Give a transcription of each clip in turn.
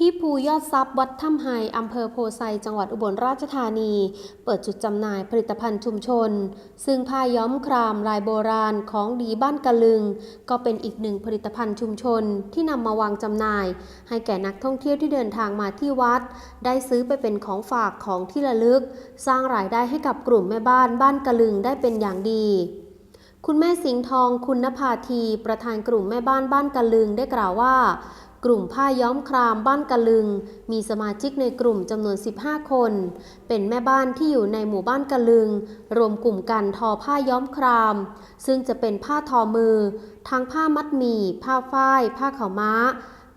ที่ภูยอดทรัพย์วัดถ้ำไฮอำเภอโพไซจังหวัดอุบลราชธานี เปิดจุดจำหน่ายผลิตภัณฑ์ชุมชน ซึ่งผ้าย้อมครามลายโบราณของดีบ้านกะลึง ก็เป็นอีกหนึ่งผลิตภัณฑ์ชุมชนที่นำมาวางจำหน่าย ให้แก่นักท่องเที่ยวที่เดินทางมาที่วัด ได้ซื้อไปเป็นของฝากของที่ระลึก สร้างรายได้ให้กับกลุ่มแม่บ้านบ้านกะลึงได้เป็นอย่างดีคุณแม่สิงห์ทองคุณนภาที ประธานกลุ่มแม่บ้านบ้านกะลึงได้กล่าวว่า กลุ่มผ้าย้อมครามบ้านกะลึง มีสมาชิกในกลุ่มจำนวน 15 คน เป็นแม่บ้านที่อยู่ในหมู่บ้านกะลึง รวมกลุ่มกันทอผ้าย้อมคราม ซึ่งจะเป็นผ้าทอมือ ทั้งผ้ามัดหมี่ ผ้าฝ้าย ผ้าขาวม้า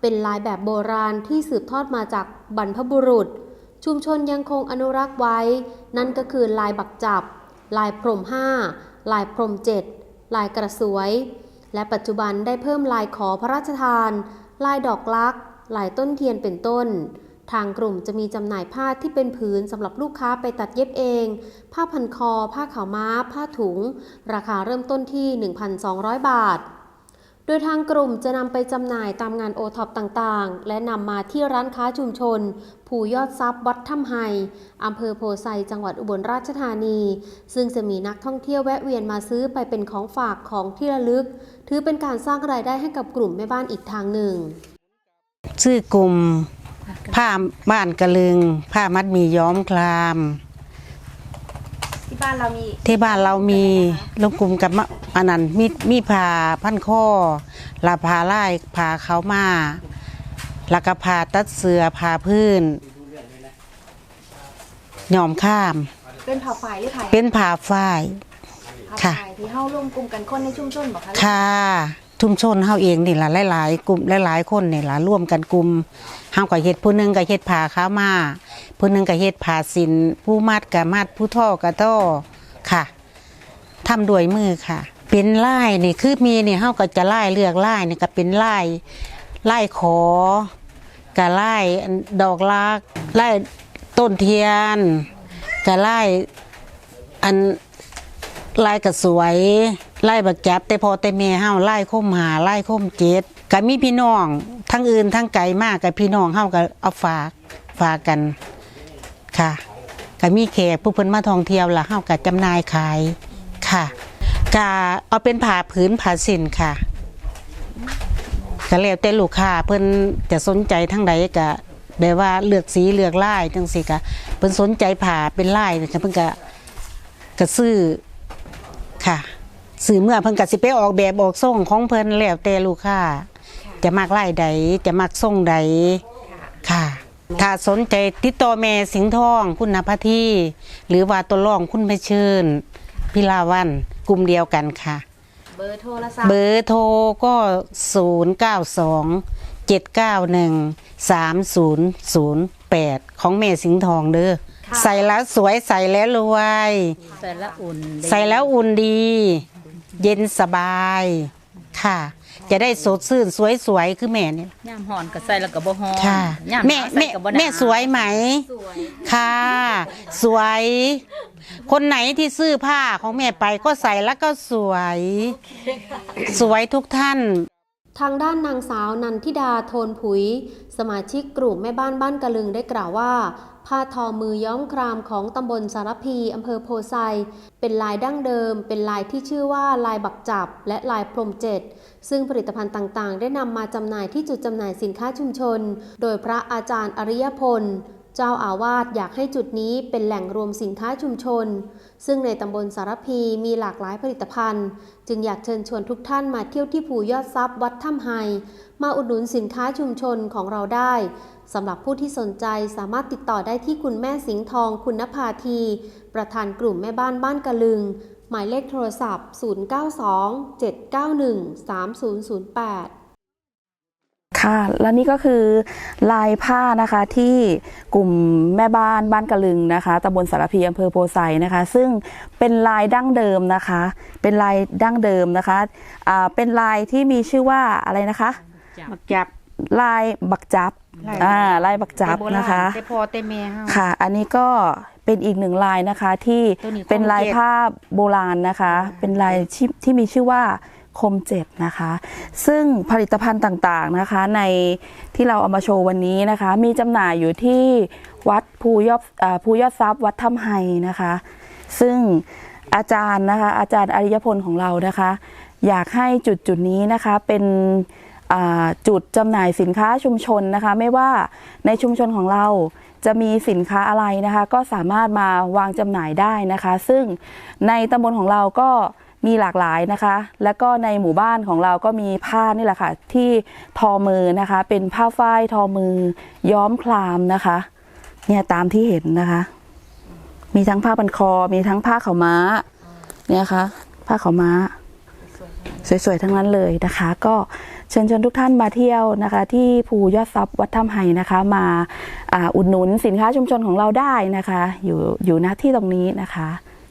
เป็นลายแบบโบราณที่สืบทอดมาจากบรรพบุรุษ ชุมชนยังคงอนุรักษ์ไว้ นั่นก็คือลายบักจับ ลายพรมห้าลายพรมเจ็ดลายกระสวย และปัจจุบันได้เพิ่มลายขอพระราชทาน ลายดอกลัก ลายต้นเทียนเป็นต้น ทางกลุ่มจะมีจำหน่ายผ้าที่เป็นผืนสำหรับลูกค้าไปตัดเย็บเอง ผ้าพันคอ ผ้าขาวม้า ผ้าถุง ราคาเริ่มต้นที่ 1,200 บาท โดยทางกลุ่มจะนำไปจำหน่ายตามงานโอท็อปต่างๆ และนำมาที่ร้านค้าชุมชน ผูยอดทรัพย์วัดถ้ำไฮอำเภอโพไซจังหวัดอุบลราชธานี ซึ่งจะมีนักท่องเที่ยวแวะเวียนมาซื้อไปเป็นของฝากของที่ระลึก ถือเป็นการสร้างรายได้ให้กับกลุ่มแม่บ้านอีกทางหนึ่ง ชื่อกลุ่มผ้าบ้านกระลึง ผ้ามัดมีย้อมคลาม ที่บ้านเรามีที่บ้านเรามีลงกลุ่มกับมะอันนั้นมีมีผ้าพันข้อลาผ้าลายผ้าเขาวมาแล้วก็ผ้าตัดเสือผ้าพื้นยอมข้าม เป็นผ่าฝ่ายหรือผ่าเป็นผ้าฝ้ายผ่าค่ะ ฝ่ายที่เข้าร่วมกลุ่มกันคนในชุมชนบอกคะ ค่ะ ชุมชนเฮาเองนี่ล่ะหลายๆกลุ่มหลายๆคนนี่ล่ะร่วมกันกลุ่มเฮาก็เฮ็ดผู้นึงก็เฮ็ดผ้าขาวมาผู้นึงก็เฮ็ดผ้าสินผู้มัดก็มัดผู้ท่อก็ท่อค่ะทำด้วยมือค่ะ เป็นลายนี่คือมีนี่เฮาก็จะลายเลือกลายนี่ก็เป็นลายลายขอกับลายดอกลักลายต้นเทียนกับลายอันลายก็สวย ไล่บักจับ แต่พอแต่แม่เฮาไล่คมหาไล่คมเจ็ดก็มีพี่น้องทั้งอื่นทั้งไกลมากกับพี่น้องเฮาก็เอาฝากฝากกันค่ะก็มีแขกผู้เพิ่นมาท่องเที่ยวล่ะเฮาก็จำหน่ายขายค่ะก็เอาเป็นผ้าผืนผ้าสินค่ะก็แล้วแต่ลูกค้าเพิ่นจะสนใจทั้งใดก็แบบว่าเลือกสีเลือกลายจังซี่ก็เพิ่นสนใจผ้าเป็นลายเพิ่นก็ก็ซื้อค่ะ สื่อเมื่อเพิ่นก็สิไปออกแบบออกทรงของเพิ่นแล้วแต่ลูกค้าจะมักไล่ใดจะมักทรงใดค่ะ ถ้าสนใจติดต่อแม่สิงห์ทอง คุณนภทีหรือว่าตัวรองคุณเพชรชื่นพิลาวันกลุ่มเดียวกันค่ะ เบอร์โทรศัพท์เบอร์โทรก็ 0 9 2 7 9 1 3 0 0 8 ของแม่สิงห์ทองเด้อใส่แล้วสวยใส่แล้วรวย ใส่ละอุ่นดีใส่แล้วอุ่นดี เย็นสบายค่ะ จะได้สดชื่นสวยๆคือแม่เนี่ยย่ามหอนก็ใส่แล้วก็บ่หอนค่ะ ย่ามแม่หนาวใส่แม่ก็บ่หนาวแม่สวยไหมค่ะ สวย คนไหนที่ซื้อผ้าของแม่ไปก็ใส่แล้วก็สวย สวยทุกท่าน ทางด้านนางสาวนันทิดาโทนผุย สมาชิกกลุ่มแม่บ้านบ้านกะลึงได้กล่าวว่า ผ้าทอมือย้อมครามของตำบลสารพีอำเภอโพไซ เป็นลายดั้งเดิม เป็นลายที่ชื่อว่าลายบักจับ และลายพรมเจ็ด ซึ่งผลิตภัณฑ์ต่างๆ ได้นำมาจำหน่ายที่จุดจำหน่ายสินค้าชุมชน โดยพระอาจารย์อริยพล เจ้าอาวาสอยากให้จุดนี้เป็นแหล่งรวมสินค้าชุมชน ซึ่งในตำบลสารพีมีหลากหลายผลิตภัณฑ์ จึงอยากเชิญชวนทุกท่านมาเที่ยวที่ภูยอดทรัพย์วัดถ้ำไฮมาอุดหนุนสินค้าชุมชนของเราได้สำหรับผู้ที่สนใจสามารถติดต่อได้ที่คุณแม่สิงห์ทองคุณภาที ประธานกลุ่มแม่บ้านบ้านกะลึง หมายเลขโทรศัพท์ 092 791 3008 ค่ะ และนี่ก็คือลายผ้านะคะที่กลุ่มแม่บ้านบ้านกะลึงนะคะตำบลสารพีอำเภอโพไซนะคะ ซึ่งเป็นลายดั้งเดิมนะคะ เป็นลายดั้งเดิมนะคะอ่าเป็นลายที่มีชื่อว่าอะไรนะคะบักจับลายบักจับลายอ่าลายบักจับนะคะแต่พอแต่แม่เฮาค่ะ อันนี้ก็เป็นอีกหนึ่งลายนะคะที่ตัวนี้เป็นลายคมเจ็ดผ้าโบราณนะคะ เป็นลายที่ที่มีชื่อว่า คมเจ็ดนะคะ ซึ่งผลิตภัณฑ์ต่างๆนะคะในที่เราเอามาโชว์วันนี้นะคะ มีจำหน่ายอยู่ที่วัดภูยอดภูยอดทรัพย์วัดถ้ำไฮนะคะ ซึ่งอาจารย์นะคะอาจารย์อริยพลของเรานะคะ อยากให้จุดจุดนี้นะคะเป็นจุดจำหน่ายสินค้าชุมชนนะคะ ไม่ว่าในชุมชนของเราจะมีสินค้าอะไรนะคะ ก็สามารถมาวางจำหน่ายได้นะคะ ซึ่งในตำบลของเราก็ มีหลากหลายนะคะ แล้วก็ในหมู่บ้านของเราก็มีผ้านี่แหละค่ะ ที่ทอมือนะคะ เป็นผ้าฝ้ายทอมือย้อมคลามนะคะ เนี่ยตามที่เห็นนะคะ มีทั้งผ้าพันคอ มีทั้งผ้าขาวม้า เนี่ยค่ะผ้าขาวม้า สวยๆ ทั้งนั้นเลยนะคะ ก็เชิญชวนทุกท่านมาเที่ยวนะคะ ที่ภูยอดทรัพย์วัดถ้ำไห่นะคะมาอาอุดหนุนสินค้าชุมชนของเราได้นะคะ อยู่อยู่ณที่ตรงนี้นะคะ